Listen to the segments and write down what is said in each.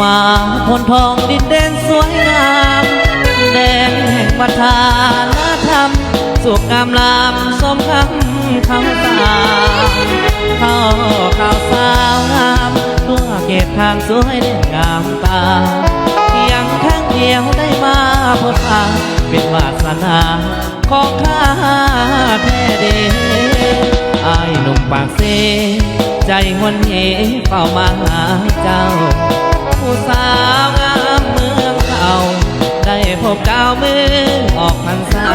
มาพนทองดินแดนสวยงามแดนแห่งวัฒนธรรม สุขงามลามสมคำคำตาข้าข่าวสาวงามตัวเกตทางสวยเด่นงามตาเพียงครั้งเดียวได้มาพบปะเป็นวาสนาของข้าแท้เดอายหนุ่มปากเซใจหวนเหเฝ้ามาหาเจ้า ผู้สาวงามเมืองเก่า ได้พบก้าวมือออกพรรษา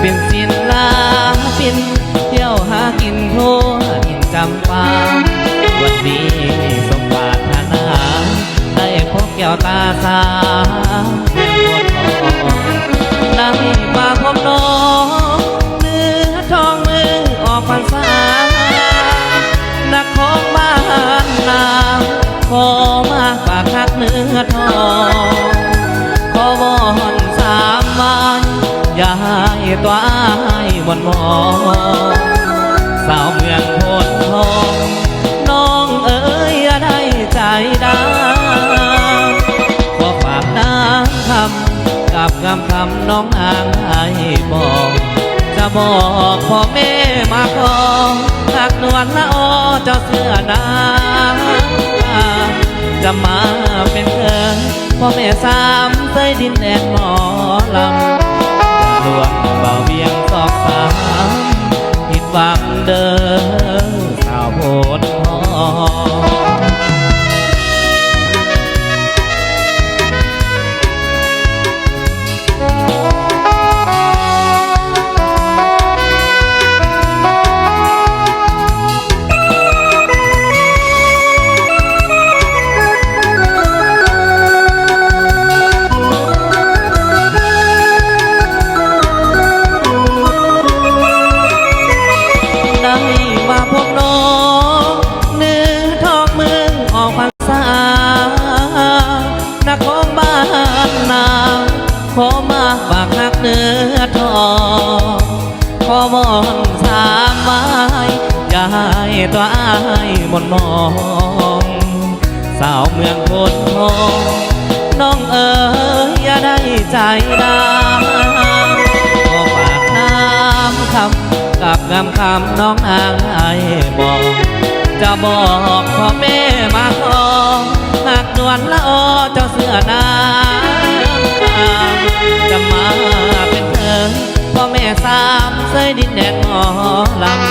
เป็นศิลาปินเที่ยวหากินทั่วกินจำปาวันนี้สมปรารถนา ได้พบแก้วตาสาวแห่งบนทองได้มาพบ อย่าให้ตัวอายมนมอสาวเมืองโพนทองน้องเอ๋ยอย่าได้ใจดำขอฝากน้ำคำกับคำคำน้องนางให้บอกจะบอกพ่อแม่มาขอหักนวลละออเจ้าเสื้อนาจะมาเป็นเธอพ่อแม่สามเคยดินแดนหมอลำ วงเบาเบียงสอกสามผิดหวังเด้อสาวโพดหอ อวอนสามไม้ยาให้ตัวอายมนมอง สาวเมืองโพนทองน้องเอ๋ยอย่าได้ใจดำขอฝากน้ำคำกับงามคำน้องนางให้บอก จะบอกพ่อแม่มาขอหากนวลละออเจ้าเสื้อน้ำจ ดินแดนหมอลำ